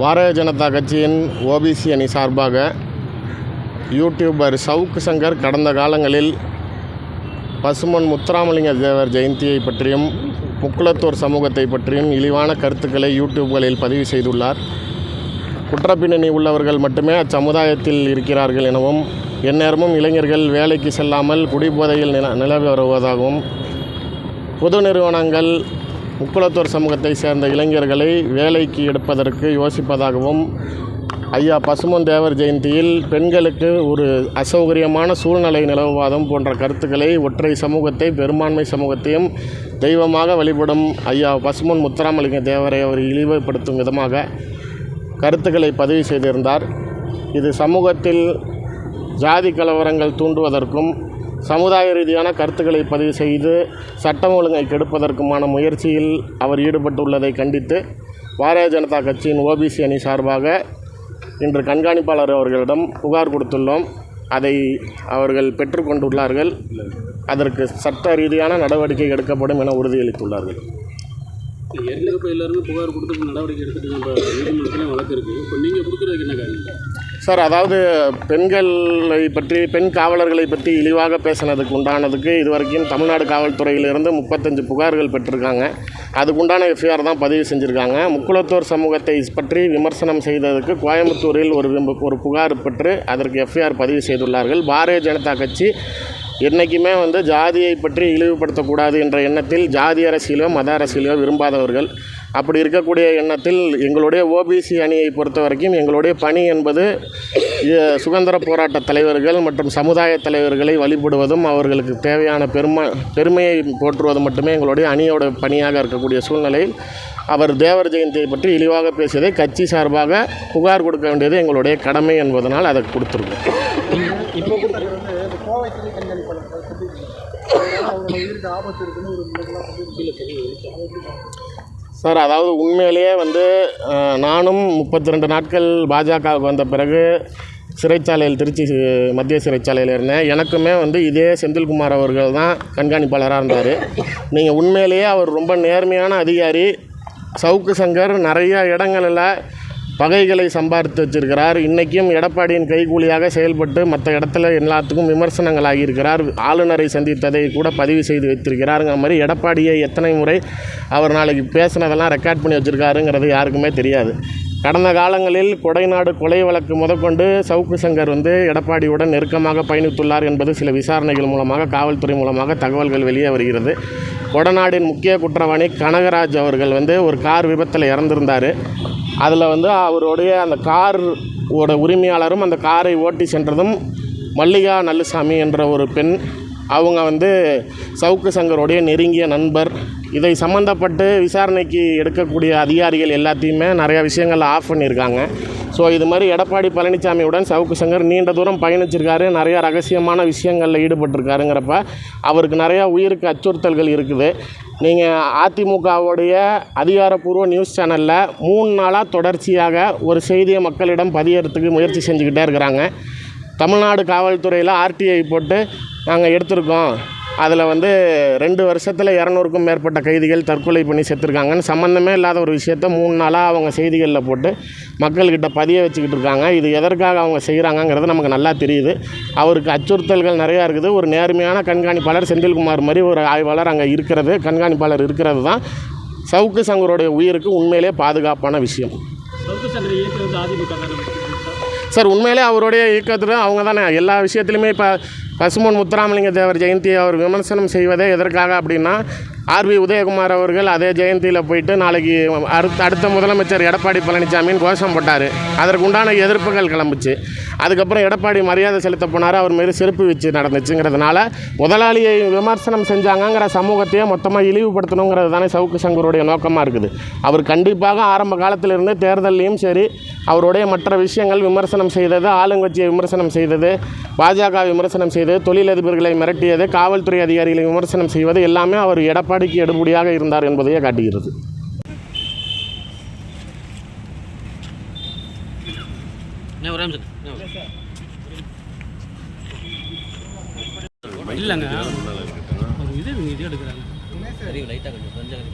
பாரதிய ஜனதா கட்சியின் ஓபிசி அணி சார்பாக யூடியூபர் சவுக்கு சங்கர் கடந்த காலங்களில் பசுமன் முத்துராமலிங்க தேவர் ஜெயந்தியை பற்றியும் முக்குளத்தூர் சமூகத்தை பற்றியும் இழிவான கருத்துக்களை யூடியூப்களில் பதிவு செய்துள்ளார். குற்றப்பின்னணி உள்ளவர்கள் மட்டுமே அச்சமுதாயத்தில் இருக்கிறார்கள் எனவும் எந்நேரமும் இளைஞர்கள் வேலைக்கு செல்லாமல் குடிபோதையில் நில நிலவி வருவதாகவும் பொது நிறுவனங்கள் முக்குளத்தூர் சமூகத்தை சேர்ந்த இளைஞர்களை வேலைக்கு எடுப்பதற்கு யோசிப்பதாகவும் ஐயா பசுமன் தேவர் ஜெயந்தியில் பெண்களுக்கு ஒரு அசௌகரியமான சூழ்நிலை நிலவுவாதம் போன்ற கருத்துக்களை ஒற்றை சமூகத்தை பெரும்பான்மை சமூகத்தையும் தெய்வமாக வழிபடும் ஐயா பசுமன் முத்துராமலிங்க தேவரை அவர் இழிவுபடுத்தும் விதமாக கருத்துக்களை பதிவு செய்திருந்தார். இது சமூகத்தில் ஜாதி கலவரங்கள் தூண்டுவதற்கும் சமுதாய ரீதியான கருத்துக்களை பதிவு செய்து சட்டம் ஒழுங்கை கெடுப்பதற்குமான முயற்சியில் அவர் ஈடுபட்டுள்ளதை கண்டித்து பாரதிய ஜனதா கட்சியின் ஓபிசி அணி சார்பாக இன்று கண்காணிப்பாளர் அவர்களிடம் புகார் கொடுத்துள்ளோம். அதை அவர்கள் பெற்றுக்கொண்டுள்ளார்கள் அதற்கு சட்ட ரீதியான நடவடிக்கை எடுக்கப்படும் என உறுதியளித்துள்ளார்கள். ஏற்கனவே இப்போ எல்லாருமே புகார் கொடுத்து நடவடிக்கை எடுத்துட்டு நீதிமன்றத்தில் வழக்கு இருக்குது இப்போ நீங்கள் கொடுக்குறதுக்கு என்ன காரணம்? சார் அதாவது பெண்களை பற்றி பெண் காவலர்களை பற்றி இழிவாக பேசினதுக்கு உண்டானதுக்கு இதுவரைக்கும் தமிழ்நாடு காவல்துறையிலிருந்து முப்பத்தஞ்சு புகார்கள் பெற்றிருக்காங்க. அதுக்குண்டான எஃப்ஐஆர் தான் பதிவு செஞ்சுருக்காங்க. முக்குளத்தோர் சமூகத்தை பற்றி விமர்சனம் செய்ததுக்கு கோயம்புத்தூரில் ஒரு ஒரு புகார் பெற்று அதற்கு எஃப்ஐஆர் பதிவு செய்துள்ளார்கள். பாரதிய ஜனதா கட்சி என்றைக்குமே வந்து ஜாதியை பற்றி இழிவுபடுத்தக்கூடாது என்ற எண்ணத்தில் ஜாதி அரசியலோ மத அரசியலோ விரும்பாதவர்கள். அப்படி இருக்கக்கூடிய எண்ணத்தில் எங்களுடைய ஓபிசி அணியை பொறுத்த வரைக்கும் எங்களுடைய பணி என்பது சுதந்திர போராட்ட தலைவர்கள் மற்றும் சமுதாய தலைவர்களை வழிபடுவதும் அவர்களுக்கு தேவையான பெருமை பெருமையை போற்றுவது மட்டுமே எங்களுடைய அணியோட பணியாக இருக்கக்கூடிய சூழ்நிலையில் அவர் தேவர் ஜெயந்தியை பற்றி இழிவாக பேசியதை கட்சி சார்பாக புகார் கொடுக்க வேண்டியது எங்களுடைய கடமை என்பதனால் அதை கொடுத்துருக்கோம். இப்போ வந்து இந்த கோவை சிறை கண்காணிப்பாளர் சொல்லியிருக்கீங்க உயிருக்கு ஆபத்து இருக்குன்னு ஒரு சார் அதாவது உண்மையிலேயே வந்து நானும் முப்பத்தி ரெண்டு நாட்கள் பாஜகவுக்கு வந்த பிறகு சிறைச்சாலையில் திருச்சி மத்திய சிறைச்சாலையில் இருந்தேன். எனக்குமே வந்து இதே செந்தில்குமார் அவர்கள் தான் கண்காணிப்பாளராக இருந்தார். நீங்கள் உண்மையிலேயே அவர் ரொம்ப நேர்மையான அதிகாரி. சவுக்கு சங்கர் நிறைய இடங்களில் பகைகளை சம்பாதித்து வச்சிருக்கிறார். இன்றைக்கும் எடப்பாடியின் கைகூலியாக செயல்பட்டு மற்ற இடத்துல எல்லாத்துக்கும் விமர்சனங்கள் ஆகியிருக்கிறார். ஆளுநரை சந்தித்ததை கூட பதிவு செய்து வைத்திருக்கிறாருங்கிற மாதிரி எடப்பாடியை எத்தனை முறை அவர் நாளைக்கு பேசினதெல்லாம் ரெக்கார்ட் பண்ணி வச்சுருக்காருங்கிறது யாருக்குமே தெரியாது. கடந்த காலங்களில் கொடைநாடு கொலை வழக்கு முதற்கொண்டு சவுக்கு சங்கர் வந்து எடப்பாடியுடன் நெருக்கமாக பயணித்துள்ளார் என்பது சில விசாரணைகள் மூலமாக காவல்துறை மூலமாக தகவல்கள் வெளியே வருகிறது. கொடநாடின் முக்கிய குற்றவாளி கனகராஜ் அவர்கள் வந்து ஒரு கார் விபத்தில் இறந்திருந்தார். அதில் வந்து அவருடைய அந்த கார் ஓட உரிமையாளரும் அந்த காரை ஓட்டி சென்றதும் மல்லிகா நல்லுசாமி என்ற ஒரு பெண் அவங்க வந்து சவுக்கு சங்கருடைய நெருங்கிய நண்பர். இதை சம்மந்தப்பட்டு விசாரணைக்கு எடுக்கக்கூடிய அதிகாரிகள் எல்லாத்தையுமே நிறையா விஷயங்கள் ஆஃப் பண்ணியிருக்காங்க. ஸோ இது மாதிரி எடப்பாடி பழனிசாமியுடன் சவுக்கு சங்கர் நீண்ட தூரம் பயணிச்சிருக்காரு. நிறையா ரகசியமான விஷயங்களில் ஈடுபட்டிருக்காருங்கிறப்ப அவருக்கு நிறையா உயிருக்கு அச்சுறுத்தல்கள் இருக்குது. நீங்கள் அதிமுகவுடைய அதிகாரப்பூர்வ நியூஸ் சேனலில் மூணு நாளாக தொடர்ச்சியாக ஒரு செய்தியை மக்களிடம் பதியறதுக்கு முயற்சி செஞ்சுக்கிட்டே இருக்கிறாங்க. தமிழ்நாடு காவல்துறையில் ஆர்டிஐ போட்டு நாங்கள் எடுத்திருக்கோம். அதில் வந்து ரெண்டு வருஷத்தில் இரநூறுக்கும் மேற்பட்ட கைதிகள் தற்கொலை பண்ணி செத்துருக்காங்கன்னு சம்மந்தமே இல்லாத ஒரு விஷயத்த மூணு நாளாக அவங்க செய்திகளில் போட்டு மக்கள்கிட்ட பதிய வச்சுக்கிட்டு இருக்காங்க. இது எதற்காக அவங்க செய்கிறாங்கங்கிறது நமக்கு நல்லா தெரியுது. அவருக்கு அச்சுறுத்தல்கள் நிறையா இருக்குது. ஒரு நேர்மையான கண்காணிப்பாளர் செந்தில்குமார் மாதிரி ஒரு ஆய்வாளர் அங்கே இருக்கிறது. கண்காணிப்பாளர் இருக்கிறது தான் சவுக்கு சங்கருடைய உயிருக்கு உண்மையிலே பாதுகாப்பான விஷயம். சார் உண்மையிலே அவருடைய இயக்கத்தில் அவங்க தானே. எல்லா விஷயத்துலையுமே இப்போ பசுமன் முத்துராமலிங்க தேவர் ஜெயந்தியை அவர் விமர்சனம் செய்வதே எதற்காக அப்படின்னா ஆர்பி உதயகுமார் அவர்கள் அதே ஜெயந்தியில் போயிட்டு நாளைக்கு அடுத்த அடுத்த முதலமைச்சர் எடப்பாடி பழனிசாமின்னு கோஷம் போட்டார். அதற்கு உண்டான எதிர்ப்புகள் கிளம்புச்சு. அதுக்கப்புறம் எடப்பாடி மரியாதை செலுத்த போனார். அவர் மாரி செருப்பு வச்சு நடந்துச்சுங்கிறதுனால முதலாளியை விமர்சனம் செஞ்சாங்கங்கிற சமூகத்தையே மொத்தமாக இழிவுபடுத்தணுங்கிறது தானே சவுக்கு சங்கருடைய நோக்கமாக இருக்குது. அவர் கண்டிப்பாக ஆரம்ப காலத்திலிருந்து தேர்தல்லையும் சரி அவருடைய மற்ற விஷயங்கள் விமர்சனம் செய்தது ஆளுங்கட்சியை விமர்சனம் செய்தது பாஜக விமர்சனம் செய்தது தொழிலதிபர்களை மிரட்டியது காவல்துறை அதிகாரிகளை விமர்சனம் செய்வது எல்லாமே அவர் எடப்பாடிக்கு எடுபடியாக இருந்தார் என்பதையே காட்டுகிறது. இல்லைங்க. இது இது எடுக்கிறாங்க. லைட்டாக கொஞ்சம் கொஞ்சம்